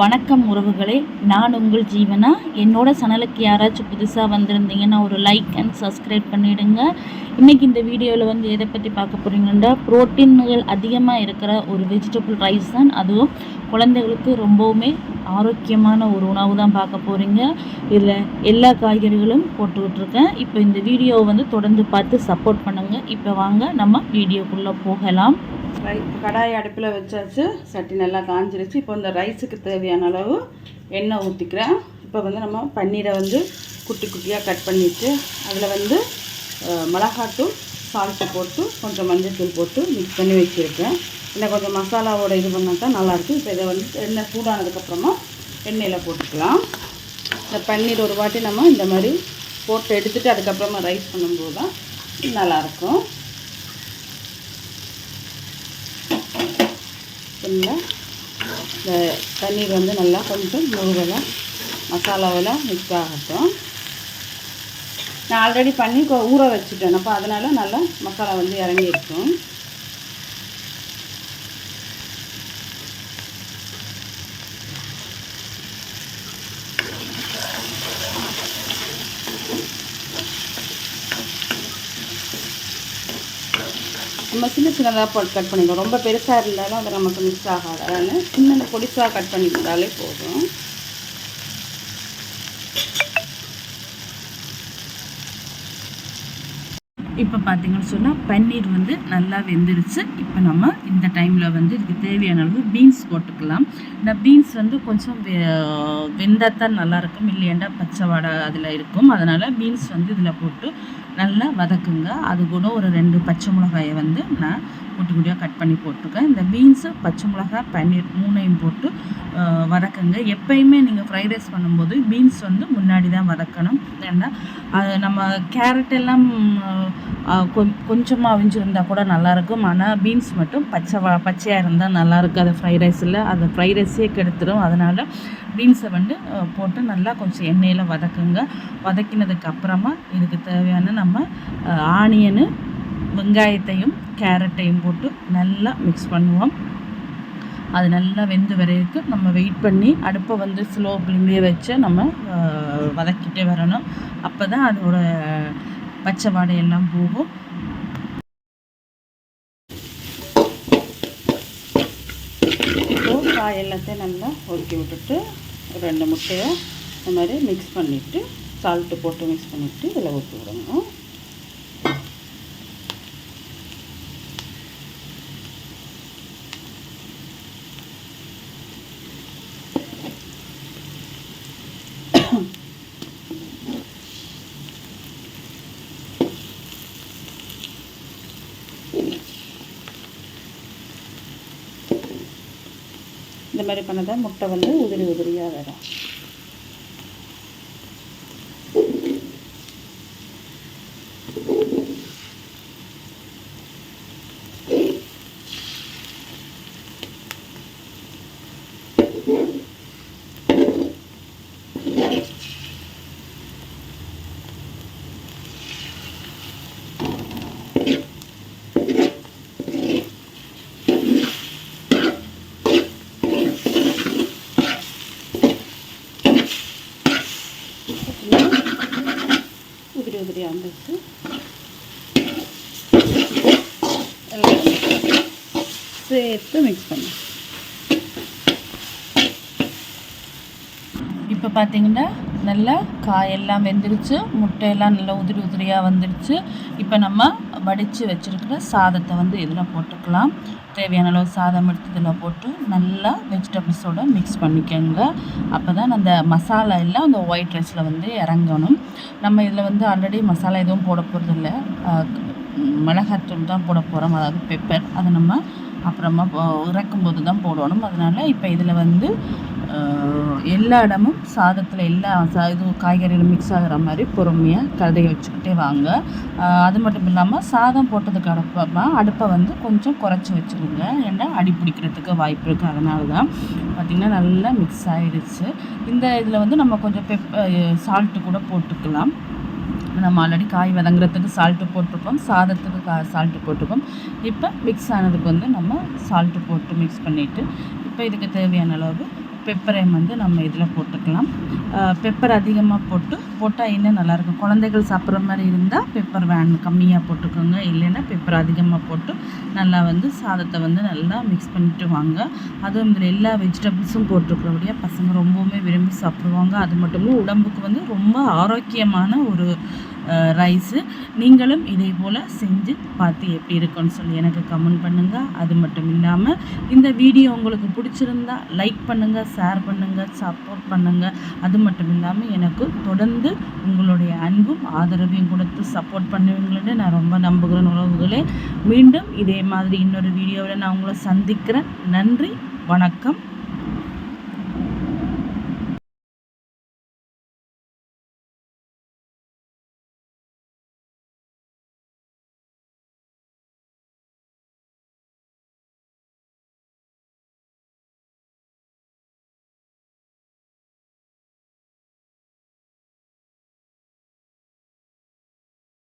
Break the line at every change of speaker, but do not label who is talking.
வணக்கம் உறவுகளே. நான் உங்கள் ஜீவனா? என்னோட சேனலுக்கு யாராச்சும் புதுசாக வந்திருந்தீங்கன்னா ஒரு லைக் அண்ட் சப்ஸ்கிரைப் பண்ணிவிடுங்க இன்றைக்கி இந்த வீடியோவில் வந்து எதை பற்றி பார்க்க போகிறீங்கன்னா ப்ரோட்டீன்கள் அதிகமாக இருக்கிற ஒரு வெஜிடபிள் ரைஸ் தான். அதுவும் குழந்தைகளுக்கு ரொம்பவுமே ஆரோக்கியமான ஒரு உணவு தான் பார்க்க போகிறீங்க இதில் எல்லா காய்கறிகளும் போட்டுக்கிட்டுருக்கேன் இப்போ இந்த வீடியோவை வந்து தொடர்ந்து பார்த்து சப்போர்ட் பண்ணுங்கள் இப்போ வாங்க நம்ம வீடியோக்குள்ளே போகலாம்.
ரை கடாய் அடுப்பில் வச்சாச்சு சட்டி நல்லா காஞ்சிருச்சு. இப்போ இந்த ரைஸுக்கு தேவையான அளவு எண்ணெய் ஊற்றிக்கிறேன் இப்போ வந்து நம்ம பன்னீரை வந்து குட்டி குட்டியாக கட் பண்ணிவிட்டு அதில் வந்து மிளகாட்டும் மிளகாத்தூள் சால்ட்டு போட்டு கொஞ்சம் மஞ்சள்தூள் போட்டு மிக்ஸ் பண்ணி வச்சுருக்கேன். இன்னும் கொஞ்சம் மசாலாவோட இது பண்ணால் தான் நல்லாயிருக்கும். இப்போ இதை வந்து எண்ணெய் சூடானதுக்கப்புறமா எண்ணெயில் போட்டுக்கலாம். இந்த பன்னீர் ஒரு வாட்டி நம்ம இந்த மாதிரி போட்டு எடுத்துகிட்டு அதுக்கப்புறமா ரைஸ் பண்ணும்போது தான் நல்லாயிருக்கும். ஸ்பூனில் இந்த தண்ணீர் வந்து நல்லா கொஞ்சம் முழுகலாம் மசாலாவில் மிக்ஸ் ஆகட்டும். நான் ஆல்ரெடி பண்ணி ஊற வச்சுட்டேன். அப்போ அதனால் நல்லா மசாலா வந்து இறங்கியிருக்கும். நம்ம சின்ன சின்னதாக போட்டு கட் பண்ணிக்கலாம் ரொம்ப பெருசாக இருந்தாலும் அது நமக்கு மிக்ஸ் ஆகாது. அதனால் சின்ன பொடிசாக கட் பண்ணிக்கிட்டாலே போதும்.
இப்போ பார்த்தீங்கன்னு சொன்னால் பன்னீர் வந்து நல்லா வெந்துருச்சு. இப்போ நம்ம இந்த டைமில் வந்து இதுக்கு தேவையான அளவு பீன்ஸ் போட்டுக்கலாம். இந்த பீன்ஸ் வந்து கொஞ்சம் வெந்தத்தான் நல்லாயிருக்கும். இல்லையாண்டா பச்சை வாடை அதில் இருக்கும். அதனால் பீன்ஸ் வந்து இதில் போட்டு நல்லா வதக்குங்க. அது கூட ஒரு ரெண்டு பச்சை மிளகாயை வந்து நான் குட்டி குட்டியாக கட் பண்ணி போட்டிருக்கேன். இந்த பீன்ஸு பச்சை மிளகாய் பன்னீர் மூணையும் போட்டு வதக்குங்க. எப்பயுமே நீங்கள் ஃப்ரைட் ரைஸ் பண்ணும்போது பீன்ஸ் வந்து முன்னாடி தான் வதக்கணும். ஏன்னா அது நம்ம கேரட் எல்லாம் கொஞ்சமாக அவிஞ்சிருந்தால் கூட நல்லாயிருக்கும். ஆனால் பீன்ஸ் மட்டும் பச்சை பச்சை பச்சையாக இருந்தால் நல்லாயிருக்கும் அது ஃப்ரைட் ரைஸில் அந்த ஃப்ரைட் ரைஸே கெடுத்துடும் அதனால் பீன்ஸை வந்து போட்டு நல்லா கொஞ்சம் எண்ணெயில் வதக்குங்க. வதக்கினதுக்கு அப்புறமா இதுக்கு தேவையான நம்ம ஆனியனு வெங்காயத்தையும் கேரட்டையும் போட்டு நல்லா மிக்ஸ் பண்ணுவோம். அது நல்லா வெந்து வரைக்கும் நம்ம வெயிட் பண்ணி அடுப்பை வந்து ஸ்லோ ஃப்ளேம்லேயே வச்சு நம்ம வதக்கிட்டே வரணும். அப்போ தான் அதோட பச்சை வாடையெல்லாம் போகும்.
காய் எல்லாத்தையும் நல்லா ஒதுக்கி விட்டுட்டு ரெண்டு முட்டையை இந்த மாதிரி மிக்ஸ் பண்ணிவிட்டு சால்ட்டு போட்டு மிக்ஸ் பண்ணிவிட்டு இதில் ஊற்றி விடணும். இந்த மாதிரி பண்ணதான் முட்டை வந்து உதிரி உதிரியாக வரும். உதிரி உதிரியாக வந்துச்சு எல்லாம் சேர்த்து மிக்ஸ் பண்ணு.
இப்போ பார்த்தீங்கன்னா நல்லா காயெல்லாம் வெந்துருச்சு முட்டையெல்லாம் நல்லா உதிரி உதிரியாக வந்துருச்சு. இப்போ நம்ம வடித்து வச்சுருக்கிற சாதத்தை வந்து இதில் போட்டுக்கலாம். தேவையான அளவு சாதம் எடுத்து இதில் போட்டு நல்லா வெஜிடபிள்ஸோட மிக்ஸ் பண்ணிக்கோங்க. அப்போ தான் அந்த மசாலா எல்லாம் அந்த ஒயிட் ரைஸில் வந்து இறங்கணும். நம்ம இதில் வந்து ஆல்ரெடி மசாலா எதுவும் போட போகிறதில்ல மிளகாத்தூள் தான் போட போகிறோம் அதாவது பெப்பர் அதை நம்ம அப்புறமா போ- இறக்கும்போது தான் போடணும். அதனால் இப்போ இதில் வந்து எல்லா இடமும் சாதத்தில் எல்லா சா இது காய்கறிகளும் மிக்ஸ் ஆகிற மாதிரி பொறுமையாக கதையை வச்சுக்கிட்டே வாங்க. அது மட்டும் இல்லாமல் சாதம் போட்டதுக்கு அப்புறமா அடுப்பை வந்து கொஞ்சம் குறைச்சி வச்சுக்கோங்க. ஏன்னா அடி பிடிக்கிறதுக்கு வாய்ப்பு இருக்குது அதனால தான் பார்த்திங்கன்னா நல்லா மிக்ஸ் ஆகிடுச்சு இந்த இதில் வந்து நம்ம கொஞ்சம் பெப் சால்ட்டு கூட போட்டுக்கலாம். நம்ம ஆல்ரெடி காய் வதங்குறதுக்கு சால்ட்டு போட்டிருப்போம் சாதத்துக்கு கா சால்ட்டு போட்டிருப்போம் இப்போ மிக்ஸ் ஆனதுக்கு வந்து நம்ம சால்ட்டு போட்டு மிக்ஸ் பண்ணிவிட்டு இப்போ இதுக்கு தேவையான அளவு பெப்பரையும் வந்து நம்ம இதில் போட்டுக்கலாம். பெப்பர் அதிகமாக போட்டு போட்டால் இன்னும் நல்லாயிருக்கும்? குழந்தைகள் சாப்பிட்ற மாதிரி இருந்தால் பெப்பர் வேன் கம்மியாக போட்டுக்கோங்க. இல்லைன்னா பெப்பர் அதிகமாக போட்டு நல்லா வந்து சாதத்தை வந்து நல்லா மிக்ஸ் பண்ணிட்டு வாங்க. அதுவும் இதில் எல்லா வெஜிடபிள்ஸும் போட்டுருக்கிறபடியாக பசங்க ரொம்பவுமே விரும்பி சாப்பிடுவாங்க. அது மட்டும் இல்லை உடம்புக்கு வந்து ரொம்ப ஆரோக்கியமான ஒரு ரைஸு நீங்களும் இதே போல் செஞ்சு பார்த்து எப்படி இருக்குன்னு சொல்லி எனக்கு கமெண்ட் பண்ணுங்கள் அது மட்டும் இல்லாமல் இந்த வீடியோ உங்களுக்கு பிடிச்சிருந்தா லைக் பண்ணுங்கள் ஷேர் பண்ணுங்கள் சப்போர்ட் பண்ணுங்கள் அது மட்டும் இல்லாமல் எனக்கு தொடர்ந்து உங்களுடைய அன்பும் ஆதரவையும் கொடுத்து சப்போர்ட் பண்ணுவீங்கன்னு நான் ரொம்ப நம்புகிறேன் உறவுகளே. மீண்டும் இதே மாதிரி இன்னொரு வீடியோவில் நான் உங்களை சந்திக்கிறேன். நன்றி வணக்கம்.